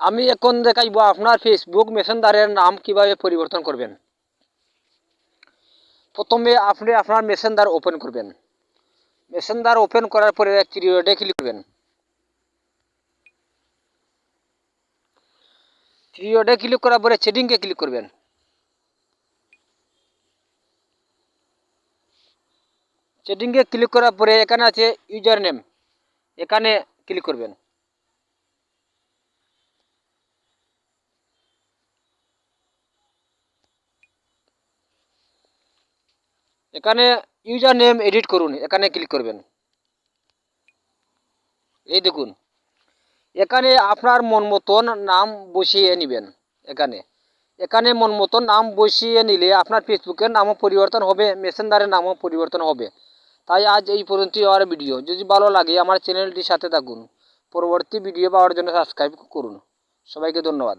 আমি এখন দেখাইব আপনার ফেসবুক মেসেঞ্জারের নাম কীভাবে পরিবর্তন করবেন। প্রথমে আপনি আপনার মেসেঞ্জার ওপেন করবেন। মেসেঞ্জার ওপেন করার পরে থ্রিডে ক্লিক করবেন। থ্রিডে ক্লিক করার পরে সেটিংয়ে ক্লিক করবেন। সেটিংয়ে ক্লিক করার পরে এখানে আছে ইউজার নেম এখানে ক্লিক করবেন। এখানে ইউজার নেম এডিট করুন, এখানে ক্লিক করবেন। এই দেখুন, এখানে আপনার মন মতন নাম বসিয়ে নেবেন, এখানে। এখানে মন মতন নাম বসিয়ে নিলে আপনার ফেসবুকের নামও পরিবর্তন হবে মেসেঞ্জারের নামও পরিবর্তন হবে। তাই আজ এই পর্যন্তই আমার ভিডিও যদি ভালো লাগে আমার চ্যানেলটির সাথে থাকুন। পরবর্তী ভিডিও পাওয়ার জন্য সাবস্ক্রাইব করুন। সবাইকে ধন্যবাদ।